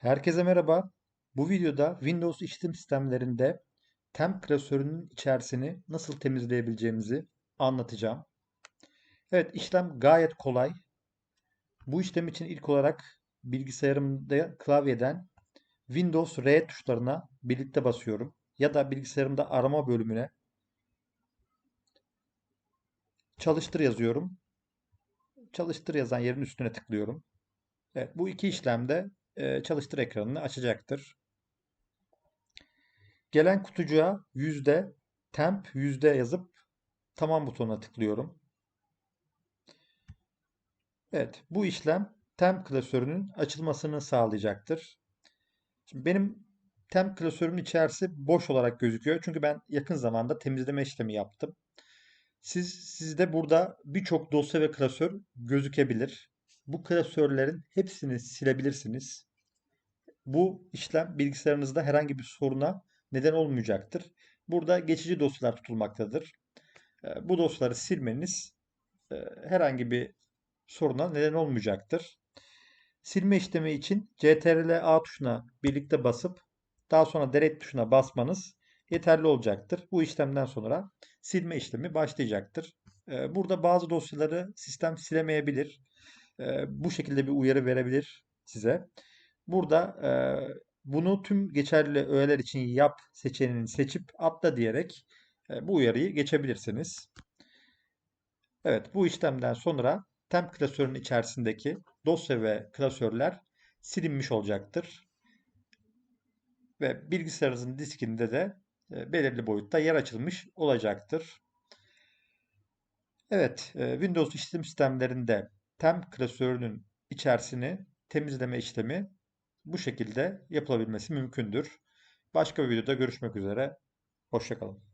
Herkese merhaba. Bu videoda Windows işletim sistemlerinde temp klasörünün içerisini nasıl temizleyebileceğimizi anlatacağım. Evet, işlem gayet kolay. Bu işlem için ilk olarak bilgisayarımda klavyeden Windows R tuşlarına birlikte basıyorum. Ya da bilgisayarımda arama bölümüne çalıştır yazıyorum. Çalıştır yazan yerin üstüne tıklıyorum. Evet, bu iki işlemde e, çalıştır ekranını açacaktır. Gelen kutucuğa yüzde temp yüzde yazıp tamam butonuna tıklıyorum. Evet, bu işlem temp klasörünün açılmasını sağlayacaktır. Şimdi benim temp klasörümün içerisi boş olarak gözüküyor. Çünkü ben yakın zamanda temizleme işlemi yaptım. Siz sizde burada birçok dosya ve klasör gözükebilir. Bu klasörlerin hepsini silebilirsiniz. Bu işlem bilgisayarınızda herhangi bir soruna neden olmayacaktır. Burada geçici dosyalar tutulmaktadır. E, Bu dosyaları silmeniz e, herhangi bir soruna neden olmayacaktır. Silme işlemi için CTRL-A tuşuna birlikte basıp daha sonra Delete tuşuna basmanız yeterli olacaktır. Bu işlemden sonra silme işlemi başlayacaktır. E, Burada bazı dosyaları sistem silemeyebilir. E, Bu şekilde bir uyarı verebilir size. Burada e, bunu tüm geçerli öğeler için yap seçeneğini seçip atla diyerek e, bu uyarıyı geçebilirsiniz. Evet, bu işlemden sonra temp klasörünün içerisindeki dosya ve klasörler silinmiş olacaktır. Ve bilgisayarınızın diskinde de e, belirli boyutta yer açılmış olacaktır. Evet, Windows işletim sistemlerinde temp klasörünün içerisini temizleme işlemi bu şekilde yapılabilmesi mümkündür. Başka bir videoda görüşmek üzere. Hoşçakalın.